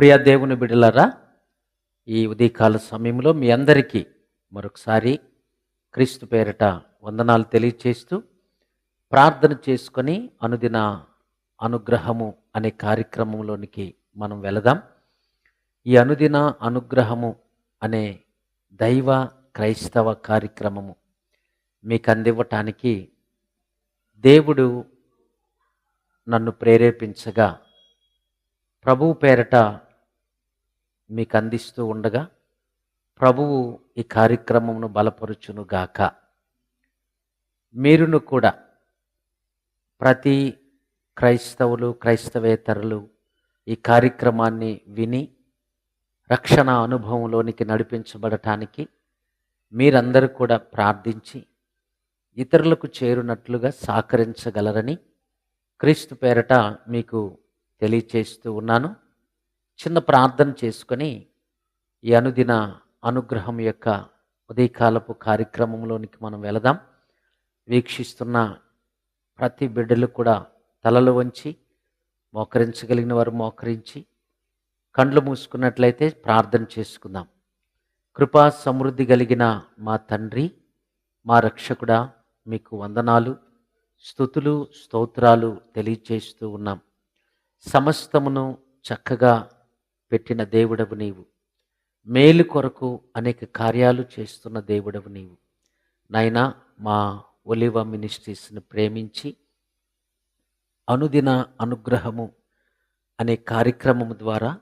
ప్రియ దేవుని బిడలరా ఈ ఉదయకాల సమయంలో మీ అందరికీ మరొకసారి క్రీస్తు పేరిట వందనాలు తెలియచేస్తూ ప్రార్థన చేసుకొని అనుదిన అనుగ్రహము అనే కార్యక్రమంలోనికి మనం వెళదాం. ఈ అనుదిన అనుగ్రహము అనే దైవ క్రైస్తవ కార్యక్రమము మీకు అందివ్వటానికి దేవుడు నన్ను ప్రేరేపించగా ప్రభువు పేరట మీకు అందిస్తూ ఉండగా ప్రభువు ఈ కార్యక్రమమును బలపరుచునుగాక. మీరును కూడా ప్రతి క్రైస్తవులు క్రైస్తవేతరులు ఈ కార్యక్రమాన్ని విని రక్షణ అనుభవంలోనికి నడిపించబడటానికి మీరందరూ కూడా ప్రార్థించి ఇతరులకు చేరునట్లుగా సహకరించగలరని క్రీస్తు పేరట మీకు తెలియచేస్తూ ఉన్నాను. చిన్న ప్రార్థన చేసుకొని ఈ అనుదిన అనుగ్రహం యొక్క ఉదయకాలపు కార్యక్రమంలోనికి మనం వెళదాం. వీక్షిస్తున్న ప్రతి బిడ్డలు కూడా తలలు వంచి మోకరించగలిగిన వారు మోకరించి కండ్లు మూసుకున్నట్లయితే ప్రార్థన చేసుకుందాం. కృపా సమృద్ధి కలిగిన మా తండ్రి మా రక్షకుడా మీకు వందనాలు స్థుతులు స్తోత్రాలు తెలియచేస్తూ ఉన్నాం. సమస్తమును చక్కగా పెట్టిన దేవుడవు నీవు. మేలు కొరకు అనేక కార్యాలు చేస్తున్న దేవుడవు నీవు. నాయనా మా ఒలివ మినిస్ట్రీస్ని ప్రేమించి అనుదిన అనుగ్రహము అనే కార్యక్రమం ద్వారా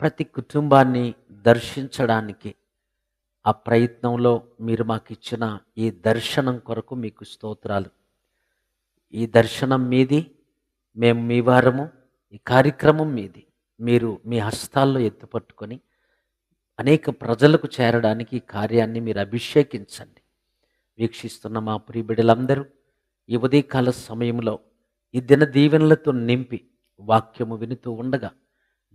ప్రతి కుటుంబాన్ని దర్శించడానికి ఆ ప్రయత్నంలో మీరు మాకు ఇచ్చిన ఈ దర్శనం కొరకు మీకు స్తోత్రాలు. ఈ దర్శనం మీది మేము మీ వారము ఈ కార్యక్రమం మీది. మీరు మీ హస్తాల్లో ఎత్తుపట్టుకొని అనేక ప్రజలకు చేరడానికి కార్యాన్ని మీరు అభిషేకించండి. వీక్షిస్తున్న మా ప్రియబిడలందరూ ఈ ఉదయకాల సమయంలో ఈ దిన దీవెనలతో నింపి వాక్యము వినుతూ ఉండగా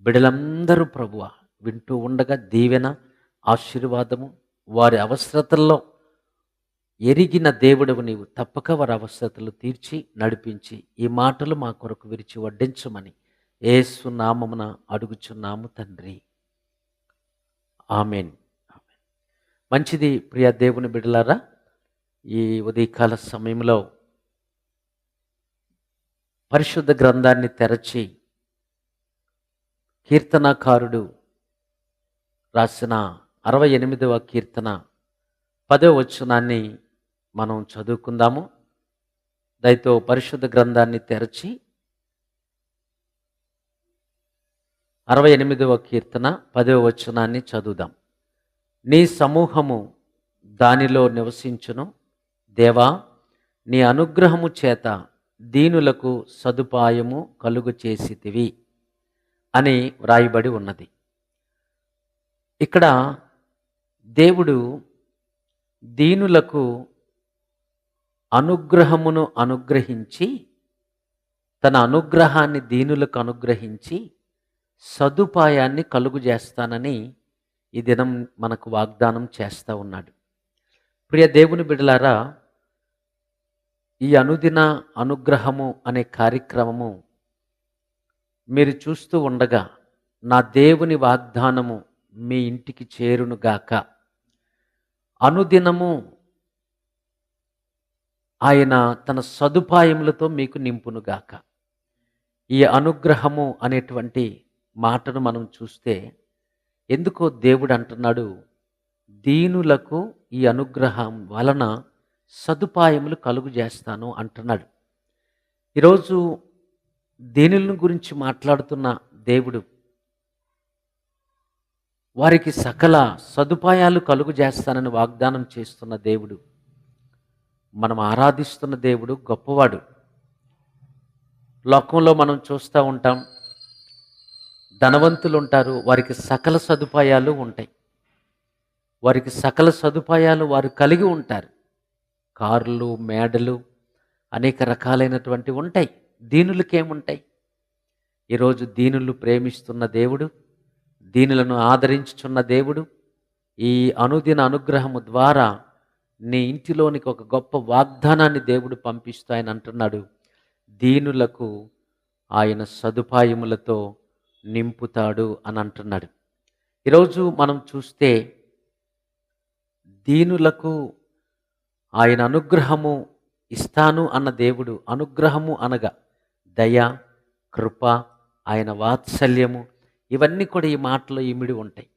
బిడలందరూ ప్రభువ వింటూ ఉండగా దీవెన ఆశీర్వాదము వారి అవసరతల్లో ఎరిగిన దేవుడవు నీవు తప్పక వారి అవసరతలు తీర్చి నడిపించి ఈ మాటలు మా కొరకు విరిచి వడ్డించమని ఏసు నామమున అడుగుచున్నాము తండ్రి. ఆమెన్. మంచిది ప్రియ దేవుని బిడలారా ఈ ఉదయకాల సమయంలో పరిశుద్ధ గ్రంథాన్ని తెరచి కీర్తనాకారుడు రాసిన అరవై ఎనిమిదవ కీర్తన పదవ వచనాన్ని మనం చదువుకుందాము. దయతో పరిశుద్ధ గ్రంథాన్ని తెరచి అరవై ఎనిమిదవ కీర్తన పదవ వచనాన్ని చదువుదాం. నీ సమూహము దానిలో నివసించును. దేవా నీ అనుగ్రహము చేత దీనులకు సదుపాయము కలుగు చేసితివి అని వ్రాయబడి ఉన్నది. ఇక్కడ దేవుడు దీనులకు అనుగ్రహమును అనుగ్రహించి తన అనుగ్రహాన్ని దీనులకు అనుగ్రహించి సదుపాయాన్ని కలుగు చేస్తానని ఈ దినం మనకు వాగ్దానం చేస్తూ ఉన్నాడు. ప్రియ దేవుని బిడలారా ఈ అనుదిన అనుగ్రహము అనే కార్యక్రమము మీరు చూస్తూ ఉండగా నా దేవుని వాగ్దానము మీ ఇంటికి చేరునుగాక అనుదినము ఆయన తన సదుపాయములతో మీకు నింపునుగాక ఈ అనుగ్రహము అనేటువంటి మాటను మనం చూస్తే ఎందుకో దేవుడు అంటున్నాడు దీనులకు ఈ అనుగ్రహం వలన సదుపాయములు కలుగు చేస్తాను అంటున్నాడు. ఈరోజు దీనులను గురించి మాట్లాడుతున్న దేవుడు వారికి సకల సదుపాయాలు కలుగు చేస్తానని వాగ్దానం చేస్తున్న దేవుడు మనం ఆరాధిస్తున్న దేవుడు గొప్పవాడు. లోకంలో మనం చూస్తూ ఉంటాం ధనవంతులు ఉంటారు వారికి సకల సదుపాయాలు ఉంటాయి. వారికి సకల సదుపాయాలు వారు కలిగి ఉంటారు. కార్లు మేడలు అనేక రకాలైనటువంటి ఉంటాయి. దీనులకేముంటాయి? ఈరోజు దీనులు ప్రేమిస్తున్న దేవుడు దీనులను ఆదరించుచున్న దేవుడు ఈ అనుదిన అనుగ్రహము ద్వారా నీ ఇంటిలోనికి ఒక గొప్ప వాగ్దానాన్ని దేవుడు పంపిస్తూ ఆయన అంటున్నాడు. దీనులకు ఆయన సదుపాయములతో నింపుతాడు అని అంటున్నాడు. ఈరోజు మనం చూస్తే దీనులకు ఆయన అనుగ్రహము ఇస్తాను అన్న దేవుడు అనుగ్రహము అనగా దయ కృప ఆయన వాత్సల్యము ఇవన్నీ కూడా ఈ మాటలో ఇమిడి ఉంటాయి.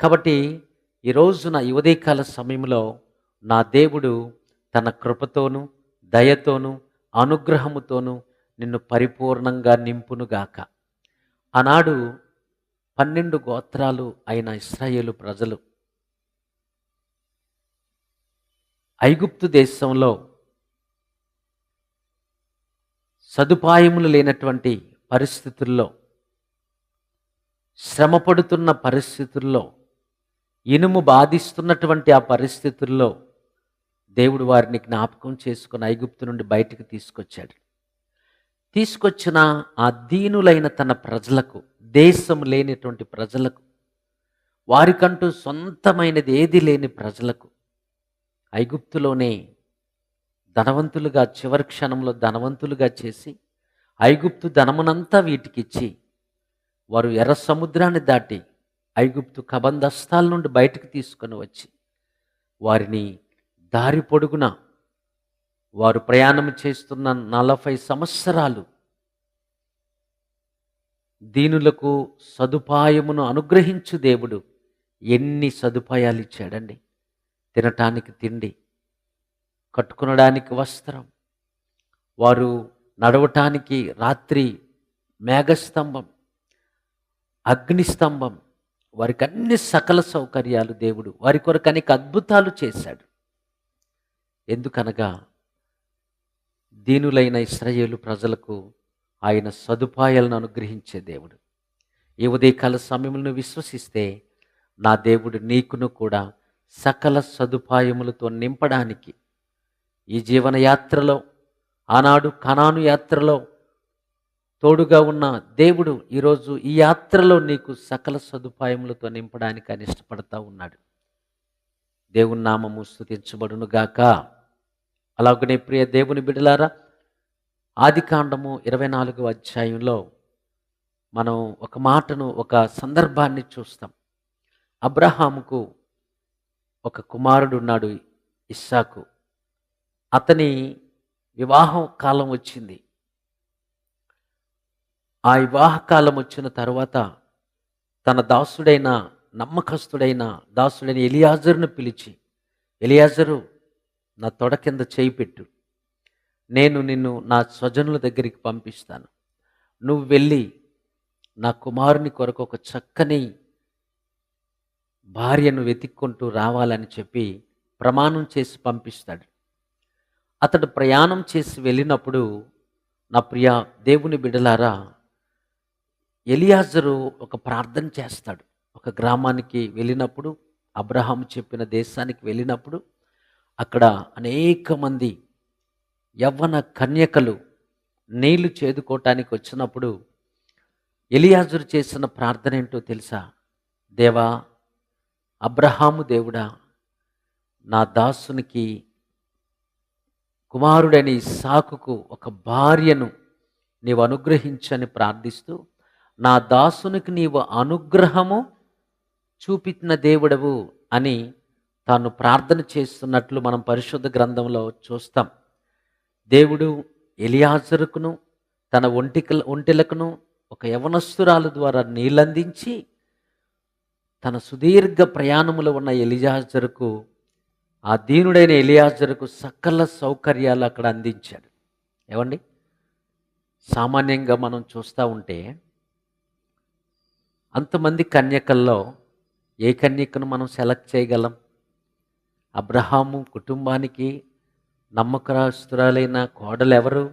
కాబట్టి ఈరోజు నా ఈ ఉదయకాల సమయంలో నా దేవుడు తన కృపతోనూ దయతోనూ అనుగ్రహముతోనూ నిన్ను పరిపూర్ణంగా నింపునుగాక. ఆనాడు పన్నెండు గోత్రాలు అయిన ఇస్రాయేలు ప్రజలు ఐగుప్తు దేశంలో సదుపాయములు లేనటువంటి పరిస్థితుల్లో శ్రమపడుతున్న పరిస్థితుల్లో ఇనుము బాధిస్తున్నటువంటి ఆ పరిస్థితుల్లో దేవుడు వారిని జ్ఞాపకం చేసుకుని ఐగుప్తు నుండి బయటకు తీసుకొచ్చాడు. తీసుకొచ్చిన ఆ దీనులైన తన ప్రజలకు దేశం లేనటువంటి ప్రజలకు వారికంటూ సొంతమైనది ఏది లేని ప్రజలకు ఐగుప్తులోనే ధనవంతులుగా చివరి క్షణంలో ధనవంతులుగా చేసి ఐగుప్తు ధనమునంతా వీటికిచ్చి వారు ఎర్ర సముద్రాన్ని దాటి ఐగుప్తు కబందస్తాల నుండి బయటకు తీసుకొని వచ్చి వారిని దారి పొడుగున వారు ప్రయాణం చేస్తున్న నలభై సంవత్సరాలు దీనులకు సదుపాయమును అనుగ్రహించు దేవుడు. ఎన్ని సదుపాయాలు ఇచ్చాడండి తినటానికి తిండి కట్టుకునడానికి వస్త్రం వారు నడవటానికి రాత్రి మేఘస్తంభం అగ్నిస్తంభం వారికి అన్ని సకల సౌకర్యాలు దేవుడు వారి కొరకు అనేక అద్భుతాలు చేశాడు. ఎందుకనగా దీనులైన ఇస్రాయేలు ప్రజలకు ఆయన సదుపాయాలను అనుగ్రహించే దేవుడు. ఈ ఉదయకాల సమయంలో విశ్వసిస్తే నా దేవుడు నీకును కూడా సకల సదుపాయములతో నింపడానికి ఈ జీవన యాత్రలో ఆనాడు కనాను యాత్రలో తోడుగా ఉన్న దేవుడు ఈరోజు ఈ యాత్రలో నీకు సకల సదుపాయములతో నింపడానికి అని ఇష్టపడతా ఉన్నాడు. దేవుని నామము స్థుతించబడును గాక అలాగనే ప్రియ దేవుని బిడలారా ఆది కాండము ఇరవై నాలుగు అధ్యాయంలో మనం ఒక మాటను ఒక సందర్భాన్ని చూస్తాం. అబ్రహాముకు ఒక కుమారుడు ఉన్నాడు ఇస్సాకు. అతని వివాహం కాలం వచ్చింది. ఆ వివాహ కాలం వచ్చిన తర్వాత తన దాసుడైన నమ్మకస్తుడైన దాసుడైన ఎలియాజరును పిలిచి ఎలియాజరు నా తొడ కింద చేయి పెట్టు. నేను నిన్ను నా స్వజనుల దగ్గరికి పంపిస్తాను. నువ్వు వెళ్ళి నా కుమారుని కొరకు ఒక చక్కని భార్యను వెతుక్కుంటూ రావాలని చెప్పి ప్రమాణం చేసి పంపిస్తాడు. అతడు ప్రయాణం చేసి వెళ్ళినప్పుడు నా ప్రియ దేవుని బిడలారా ఎలియాజరు ఒక ప్రార్థన చేస్తాడు. ఒక గ్రామానికి వెళ్ళినప్పుడు అబ్రహాం చెప్పిన దేశానికి వెళ్ళినప్పుడు అక్కడ అనేక మంది యవ్వన కన్యకలు నీళ్ళు చేదుకోవటానికి వచ్చినప్పుడు ఎలియాజురు చేసిన ప్రార్థన ఏంటో తెలుసా? దేవా అబ్రహాము దేవుడా నా దాసునికి కుమారుడైన సాకుకు ఒక భార్యను నీవు అనుగ్రహించని ప్రార్థిస్తూ నా దాసునికి నీవు అనుగ్రహము చూపించిన దేవుడవు అని తాను ప్రార్థన చేస్తున్నట్లు మనం పరిశుద్ధ గ్రంథంలో చూస్తాం. దేవుడు ఎలియాజరుకును తన ఒంటికల ఒంటిలకును ఒక యవనస్తురాలు ద్వారా నీళ్ళందించి తన సుదీర్ఘ ప్రయాణములో ఉన్న ఎలియాజరుకు ఆ దీనుడైన ఎలియాజరుకు సకల సౌకర్యాలు అక్కడ అందించాడు. ఏమండి? సామాన్యంగా మనం చూస్తూ ఉంటే అంతమంది కన్యకల్లో ఏ కన్యకను మనం సెలెక్ట్ చేయగలం? అబ్రహాము కుటుంబానికి నమ్మకస్తురాలైన కోడలు ఎవరు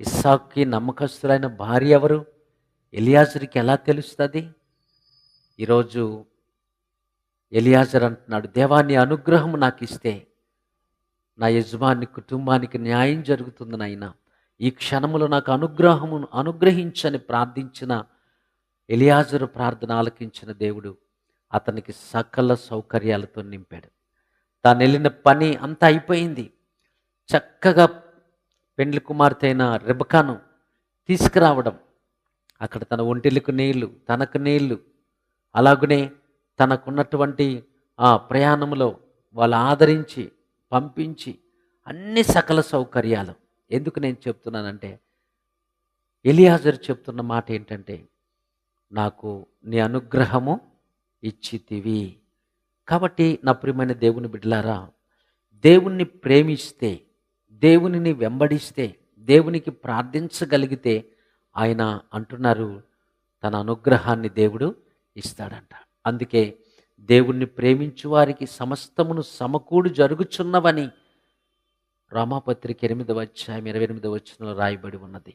ఇస్సాక్కి నమ్మకస్తులైన భార్య ఎవరు ఎలియాజర్కి ఎలా తెలుస్తుంది? ఈరోజు ఎలియాజర్ అంటున్నాడు దేవాన్ని అనుగ్రహం నాకు ఇస్తే నా యజమాని కుటుంబానికి న్యాయం జరుగుతుంది నాయన. ఈ క్షణములో నాకు అనుగ్రహము అనుగ్రహించని ప్రార్థించిన ఎలియాజరు ప్రార్థన ఆలకించిన దేవుడు అతనికి సకల సౌకర్యాలతో నింపాడు. తాను వెళ్ళిన పని అంతా అయిపోయింది. చక్కగా పెండ్లి కుమార్తె అయిన రెబకాను తీసుకురావడం. అక్కడ తన ఒంటిలకు నీళ్ళు తనకు నీళ్ళు. అలాగనే తనకున్నటువంటి ఆ ప్రయాణంలో వాళ్ళు ఆదరించి పంపించి అన్ని సకల సౌకర్యాలు. ఎందుకు నేను చెప్తున్నానంటే ఎలియాజర్ చెప్తున్న మాట ఏంటంటే నాకు నీ అనుగ్రహము ఇచ్చితివి. కాబట్టి నా ప్రియమైన దేవుని బిడ్డలారా దేవుణ్ణి ప్రేమిస్తే దేవునిని వెంబడిస్తే దేవునికి ప్రార్థించగలిగితే ఆయన అంటున్నారు తన అనుగ్రహాన్ని దేవుడు ఇస్తాడంట. అందుకే దేవుణ్ణి ప్రేమించు వారికి సమస్తమును సమకూడు జరుగుచున్నవని రామాపత్రిక ఎనిమిదవ అధ్యాయం ఇరవై ఎనిమిదవ వచ్చినలో రాయబడి ఉన్నది.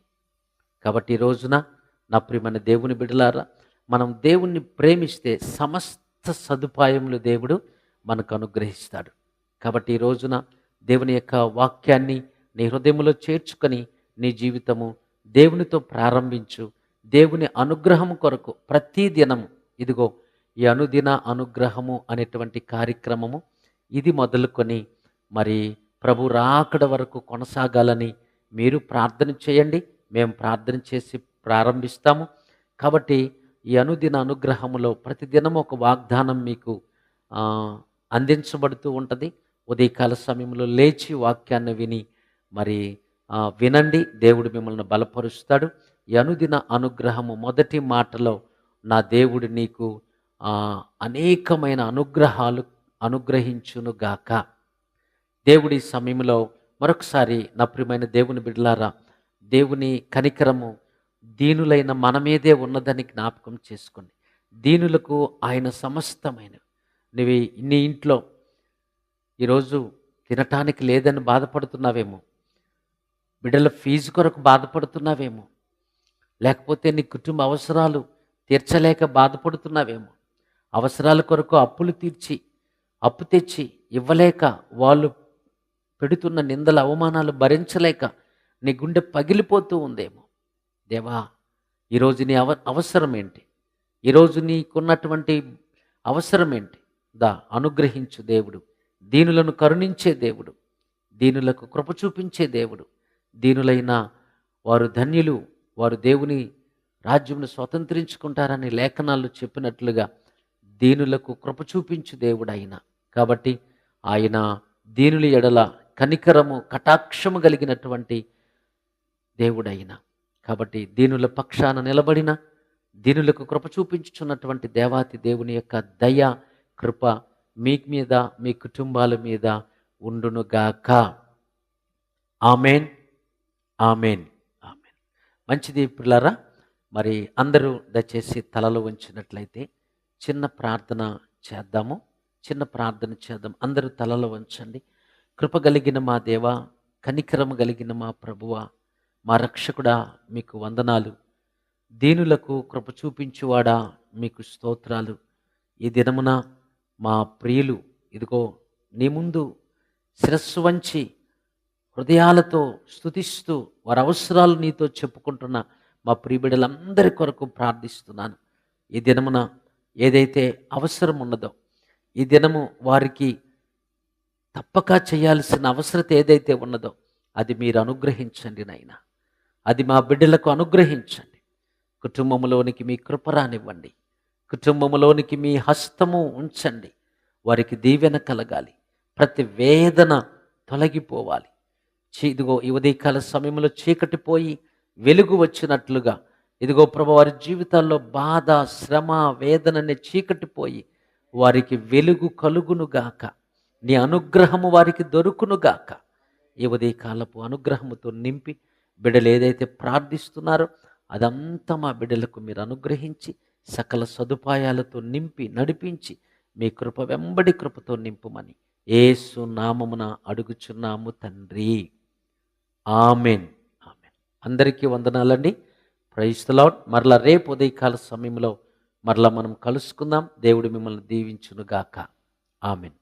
కాబట్టి ఈ రోజున నా ప్రియమైన దేవుని బిడలారా మనం దేవుణ్ణి ప్రేమిస్తే సమస్త సదుపాయములు దేవుడు మనకు అనుగ్రహిస్తాడు. కాబట్టి ఈ రోజున దేవుని యొక్క వాక్యాన్ని నీ హృదయంలో చేర్చుకొని నీ జీవితము దేవునితో ప్రారంభించు. దేవుని అనుగ్రహం కొరకు ప్రతి దినము ఇదిగో ఈ అనుదిన అనుగ్రహము అనేటువంటి కార్యక్రమము ఇది మొదలుకొని మరి ప్రభు రాకడ వరకు కొనసాగాలని మీరు ప్రార్థన చేయండి. మేము ప్రార్థన చేసి ప్రారంభిస్తాము. కాబట్టి ఈ అనుదిన అనుగ్రహములో ప్రతిదినం ఒక వాగ్దానం మీకు అందించబడుతూ ఉంటుంది. ఉదయకాల సమయంలో లేచి వాక్యాన్ని విని మరి వినండి. దేవుడు మిమ్మల్ని బలపరుస్తాడు. ఈ అనుదిన అనుగ్రహము మొదటి మాటలో నా దేవుడు నీకు అనేకమైన అనుగ్రహాలు అనుగ్రహించునుగాక దేవుడి సమయంలో మరొకసారి నా ప్రియమైన దేవుని బిడ్డలారా దేవుని కనికరము దీనులైన మన మీదే ఉన్నదని జ్ఞాపకం చేసుకోండి. దీనులకు ఆయన సమస్తమైన నువ్వు నీ ఇంట్లో ఈరోజు తినటానికి లేదని బాధపడుతున్నావేమో? బిడ్డల ఫీజు కొరకు బాధపడుతున్నావేమో? లేకపోతే నీ కుటుంబ అవసరాలు తీర్చలేక బాధపడుతున్నావేమో? అవసరాల కొరకు అప్పులు తీర్చి అప్పు తెచ్చి ఇవ్వలేక వాళ్ళు పెడుతున్న నిందల అవమానాలు భరించలేక నీ గుండె పగిలిపోతూ ఉందేమో? దేవా ఈరోజు నీ అవ అవసరం ఏంటి? ఈరోజు నీకున్నటువంటి అవసరం ఏంటి? దా అనుగ్రహించు దేవుడు. దీనులను కరుణించే దేవుడు. దీనులకు కృప చూపించే దేవుడు. దీనులైన వారు ధన్యులు. వారు దేవుని రాజ్యమును స్వతంత్రించుకుంటారని లేఖనాలు చెప్పినట్లుగా దీనులకు కృప చూపించు దేవుడు ఆయన కాబట్టి ఆయన దీనుల ఎడల కనికరము కటాక్షము కలిగినటువంటి దేవుడైన. కాబట్టి దీనుల పక్షాన నిలబడిన దీనులకు కృప చూపించుచున్నటువంటి దేవాతి దేవుని యొక్క దయ కృప మీ మీద మీ కుటుంబాల మీద ఉండునుగాక ఆమెన్. ఆమెన్. ఆమెన్. మంచిది పిల్లరా మరి అందరూ దయచేసి తలలో ఉంచినట్లయితే చిన్న ప్రార్థన చేద్దాము. చిన్న ప్రార్థన చేద్దాం. అందరూ తలలో ఉంచండి కృప కలిగిన మా దేవ కనికరము కలిగిన మా ప్రభువ మా రక్షకుడా మీకు వందనాలు. దీనులకు కృప చూపించువాడా మీకు స్తోత్రాలు. ఈ దినమున మా ప్రియులు ఇదిగో నీ ముందు శిరస్సు వంచి హృదయాలతో స్తుతిస్తూ వారి అవసరాలు నీతో చెప్పుకుంటున్న మా ప్రియబిడలందరి కొరకు ప్రార్థిస్తున్నాను. ఈ దినమున ఏదైతే అవసరం ఉన్నదో ఈ దినము వారికి తప్పక చేయాల్సిన అవసరత ఏదైతే ఉన్నదో అది మీరు అనుగ్రహించండి నాయనా. అది మా బిడ్డలకు అనుగ్రహించండి. కుటుంబంలోనికి మీ కృపరానివ్వండి కుటుంబంలోనికి మీ హస్తము ఉంచండి. వారికి దీవెన కలగాలి. ప్రతి వేదన తొలగిపోవాలి. చీ- ఇదిగో ఈ ఉదయకాల సమయంలో చీకటి పోయి వెలుగు వచ్చినట్లుగా ఇదిగో ప్రభు వారి జీవితాల్లో బాధ శ్రమ వేదన అనే చీకటి పోయి వారికి వెలుగు కలుగునుగాక నీ అనుగ్రహము వారికి దొరుకునుగాక ఈ ఉదయకాలపు అనుగ్రహముతో నింపి బిడ్డలు ఏదైతే ప్రార్థిస్తున్నారో అదంతా మా బిడ్డలకు మీరు అనుగ్రహించి సకల సదుపాయాలతో నింపి నడిపించి మీ కృప వెంబడి కృపతో నింపుమని ఏసు నామమున అడుగుచున్నాము తండ్రి. ఆమెన్. ఆమెన్. అందరికీ వందనాలండి. ప్రైస్తలాడ్ మరలా రేపు ఉదయకాల సమయంలో మరలా మనం కలుసుకుందాం. దేవుడు మిమ్మల్ని దీవించునుగాక. ఆమెన్.